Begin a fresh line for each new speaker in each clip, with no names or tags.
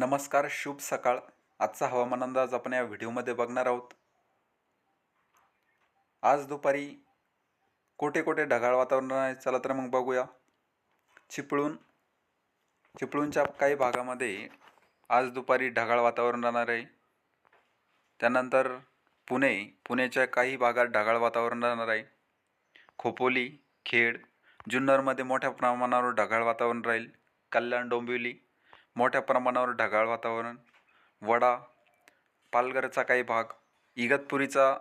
नमस्कार शुभ सकाळ. आजचा हवामान अंदाज आपण या व्हिडिओमध्ये बघणार आहोत. आज दुपारी कोठे कोठे ढगाळ वातावरण आहे चला तर मग बघूया. चिपळूण चिपळूणच्या काही भागामध्ये आज दुपारी ढगाळ वातावरण राहणार आहे. त्यानंतर पुणे पुण्याच्या काही भागात ढगाळ वातावरण राहणार आहे. खोपोली खेड जुन्नरमध्ये मोठ्या प्रमाणावर ढगाळ वातावरण राहील. कल्याण डोंबिवली मोठ्या प्रमाणावर ढगाळ वातावरण वडा पालघरचा काही भाग इगतपुरीचा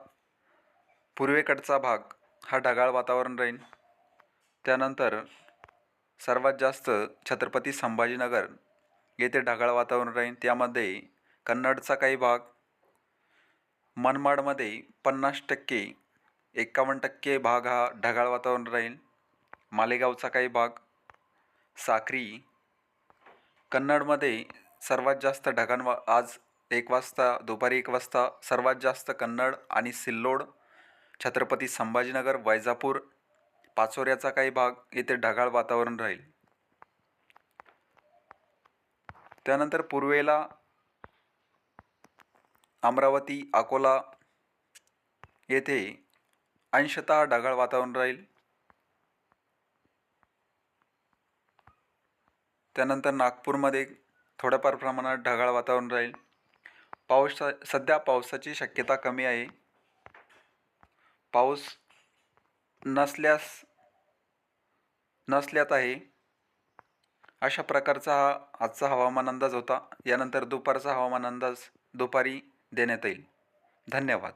पूर्वेकडचा भाग हा ढगाळ वातावरण राहील त्यानंतर सर्वात जास्त छत्रपती संभाजीनगर येथे ढगाळ वातावरण राहील त्यामध्ये कन्नडचा काही भाग मनमाडमध्ये पन्नास टक्के एक्कावन्न टक्के भाग हा ढगाळ वातावरण राहील. मालेगावचा काही भाग साक्री कन्नडमध्ये सर्वात जास्त ढगां वा आज एक वाजता दुपारी एक वाजता सर्वात जास्त कन्नड आणि सिल्लोड छत्रपती संभाजीनगर वैजापूर पाचोऱ्याचा काही भाग येथे ढगाळ वातावरण राहील. त्यानंतर पूर्वेला अमरावती अकोला येथे अंशतः ढगाळ वातावरण राहील. त्यानंतर नागपूरमध्ये थोड्याफार प्रमाणात ढगाळ वातावरण राहील. पाऊस सध्या पावसाची शक्यता कमी आहे. पाऊस नसल्यास नसल्यात आहे. अशा प्रकारचा हा आजचा हवामान अंदाज होता. यानंतर दुपारचा हवामान अंदाज दुपारी देण्यात येईल. धन्यवाद.